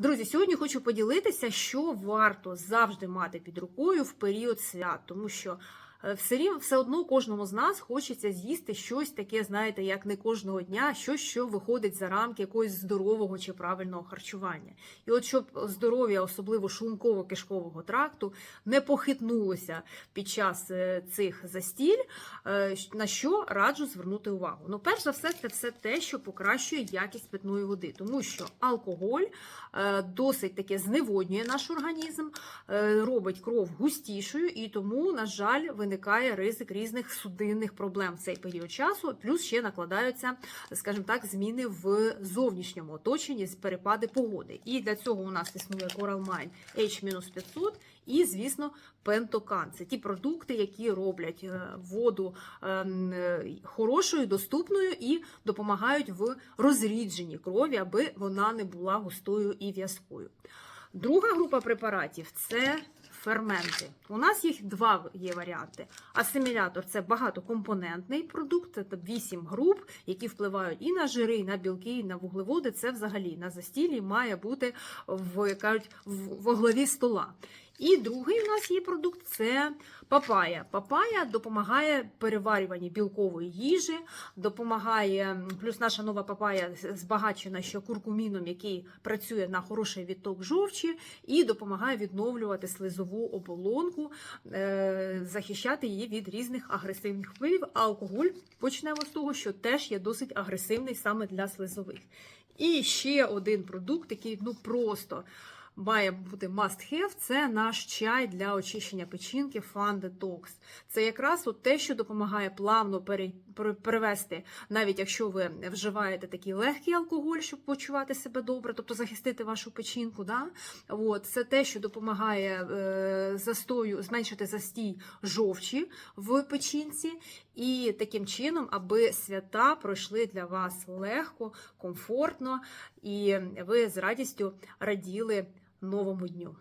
Друзі, сьогодні хочу поділитися, що варто завжди мати під рукою в період свят, тому що все рівно все одно кожному з нас хочеться з'їсти щось таке, знаєте, як не кожного дня, щось, що виходить за рамки якогось здорового чи правильного харчування. І от щоб здоров'я, особливо шлунково-кишкового тракту, не похитнулося під час е, цих застіль, е, на що раджу звернути увагу. Ну, перш за все, це все те, що покращує якість питної води, тому що алкоголь е, досить таки зневоднює наш організм, е, робить кров густішою, і тому, на жаль, виникає ризик різних судинних проблем в цей період часу. Плюс ще накладаються, скажімо так, зміни в зовнішньому оточенні з перепади погоди. І для цього у нас існує Coralmine H-500 і, звісно, пентокан. Це ті продукти, які роблять е, воду ем, е, хорошою, доступною і допомагають в розрідженні крові, аби вона не була густою і в'язкою. Друга група препаратів це ферменти. У нас їх два є варіанти. Асимілятор це багатокомпонентний продукт, це 8 груп, які впливають і на жири, і на білки, і на вуглеводи. Це взагалі на застілі має бути в, кажуть, в в голові стола. І другий у нас є продукт це папая. Папая допомагає переварюванні білкової їжі, допомагає, плюс наша нова папая збагачена ще куркуміном, який працює на хороший відток жовчі, і допомагає відновлювати слизову оболонку, е, захищати її від різних агресивних впливів. А алкоголь почнемо з того, що теж є досить агресивний саме для слизових. І ще один продукт, який ну просто має бути must have, це наш чай для очищення печінки Fun Detox. Це якраз от те, що допомагає плавно пере- пере- перевести, навіть якщо ви вживаєте такий легкий алкоголь, щоб почувати себе добре, тобто захистити вашу печінку. Да? От, це те, що допомагає е, застою, зменшити застій жовчі в печінці, і таким чином, аби свята пройшли для вас легко, комфортно, і ви з радістю раділи новому дню.